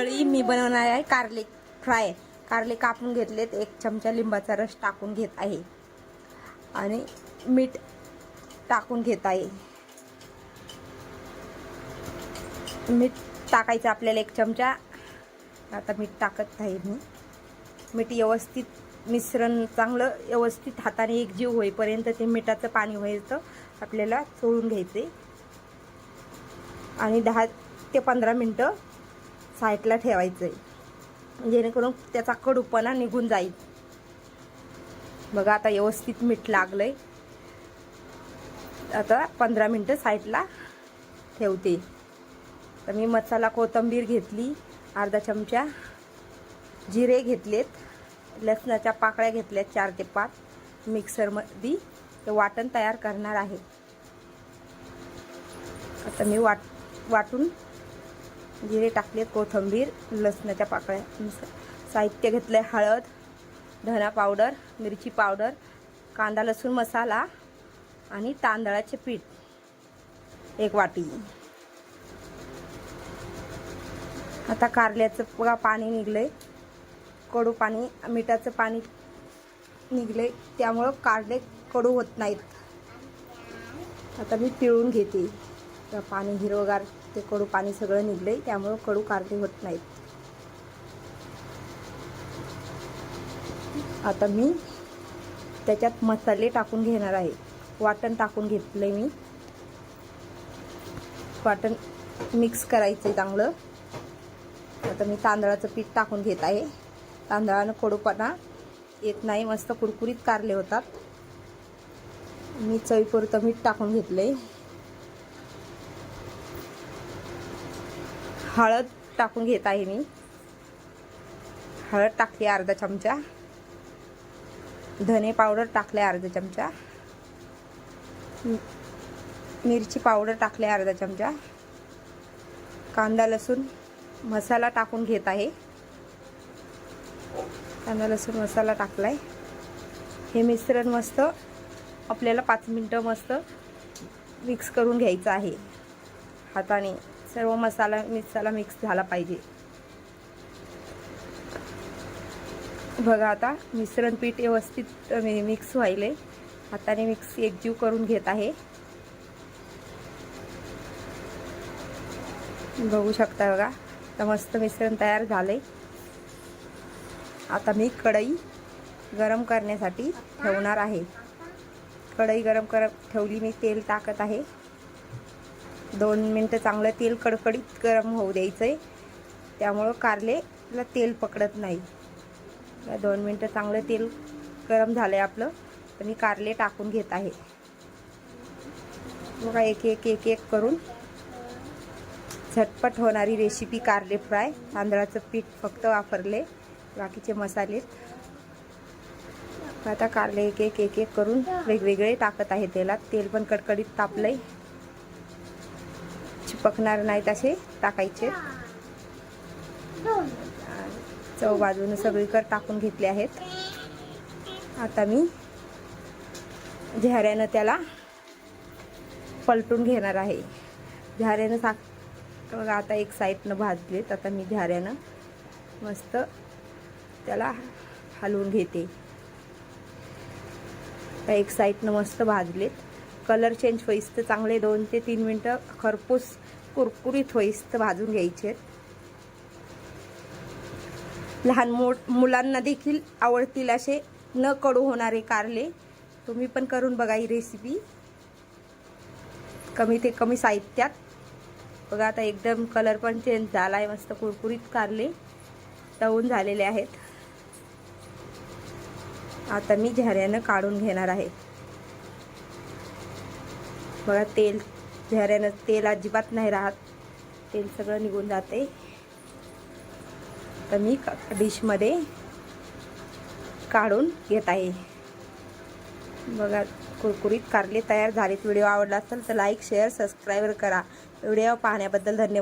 तळी मी बनवणार आहे कारले फ्राय. कारले कापून घेतलेत. एक चमचा लिंबाचा रस टाकून घेत आहे. आणि मीठ टाकून घेत आहे. मीठ टाकायचं आपल्याला एक चमचा. आता मीठ टाकत आहे मी. मीठ व्यवस्थित मिश्रण चांगलं व्यवस्थित हाताने एकजीव होईपर्यंत ते मिठाचं पाणी व्हायचं आपल्याला चोळून घ्यायचे आणि दहा ते पंधरा मिनटं साईडला ठेवायचं आहे जेणेकरून त्याचा कडूपणा निघून जाईल. बघा आता व्यवस्थित मीठ लागलंय. आता पंधरा मिनटं साईडला ठेवते. तर मी मसाला कोथिंबीर घेतली अर्धा चमचा जिरे घेतलेत लसणाच्या पाकळ्या घेतल्यात चार ते पाच. मिक्सरमध्ये ते वाटण तयार करणार आहे. आता मी वाट वाटून जिरे टाकले कोथिंबीर लसणाच्या पाकळ्या साहित्य घेतलं हळद धना पावडर मिरची पावडर कांदा लसूण मसाला आणि तांदळाचे पीठ. एक वाटी. आता कारल्याचं बघा पाणी निघलंय. कडू पाणी मिठाचं पाणी निघले त्यामुळं कारले कडू होत नाहीत. आता मी पिळून घेते. पाणी हिरवगार ते कडू पाणी सगळं निघलंय त्यामुळं कडू कारले होत नाहीत. आता मी त्याच्यात मसाले टाकून घेणार आहे. वाटण टाकून घेतलंय मी. वाटण मिक्स करायचं चांगलं. आता मी तांदळाचं पीठ टाकून घेत आहे. तांदळानं कडूपणा येत नाही मस्त कुरकुरीत कारले होतात. मी चवीपुरतं मीठ टाकून घेतले हळद टाकून घेत आहे मी. हळद टाकली अर्धा चमचा. धने पावडर टाकले अर्धा चमचा. मिरची पावडर टाकले अर्धा चमचा. कांदा लसूण मसाला टाकून घेत आहे. कांदा लसूण मसाला टाकलाय. हे मिश्रण मस्त आपल्याला पाच मिनटं मस्त मिक्स करून घ्यायचं आहे. हाताने सर्व मसाला मिसाला मिक्स झाला पाहिजे. बघा आता मिश्रण पीठ व्यवस्थित मिक्स व्हायले. हाताने मिक्स एकजीव करून घेत आहे. बघू शकता बघा तर मस्त मिश्रण तयार झाले. आता मी कढई गरम करण्यासाठी ठेवणार आहे. कढई गरम कर ठेवली मी तेल टाकत आहे. दोन मिनटं चांगलं तेल कडकडीत गरम होऊ द्यायचं आहे त्यामुळं कारलेला तेल पकडत नाही. दोन मिनटं चांगलं तेल गरम झालं आहे आपलं तर मी कारले टाकून घेत आहे. बघा एक एक एक एक करून झटपट होणारी रेसिपी कारले फ्राय. तांदळाचं पीठ फक्त वापरले बाकीचे मसाले. आता कारले एक एक एक एक करून वेगवेगळे टाकत आहे तेलात. तेल पण कडकडीत तापलं आहे चिपकणार नाहीत असे टाकायचे. चव बाजून सगळीकडे टाकून घेतले आहेत. आता मी झाऱ्यानं त्याला पलटून घेणार आहे. झाऱ्यानं साक आता एक साईडनं भाजलेत. आता मी झाऱ्यानं मस्त त्याला हलवून घेते. एक साईडनं मस्त भाजलेत. कलर चेंज होईस तर चांगले दोन ते तीन मिनटं खरपूस कुरकुरीत होईस तर भाजून घ्यायचे लहान मो मुलांना देखील आवडतील असे न कडू होणारे कारले. तुम्ही पण करून बघा ही रेसिपी कमी ते कमी साहित्यात. बघा आता एकदम कलर पण चेंज झाला आहे मस्त कुरकुरीत कारले तळून झालेले आहेत. आता मी झऱ्यानं काढून घेणार आहे. बघा तेल झऱ्यानं तेल अजिबात नाही राहत. तेल सगळं निघून जाते. तर मी डिशमध्ये काढून घेत आहे. बघा कुरकुरीत कारले तयार झालेत. व्हिडिओ आवडला असेल तर लाईक शेअर सबस्क्राईब करा. व्हिडिओ पाहण्याबद्दल धन्यवाद.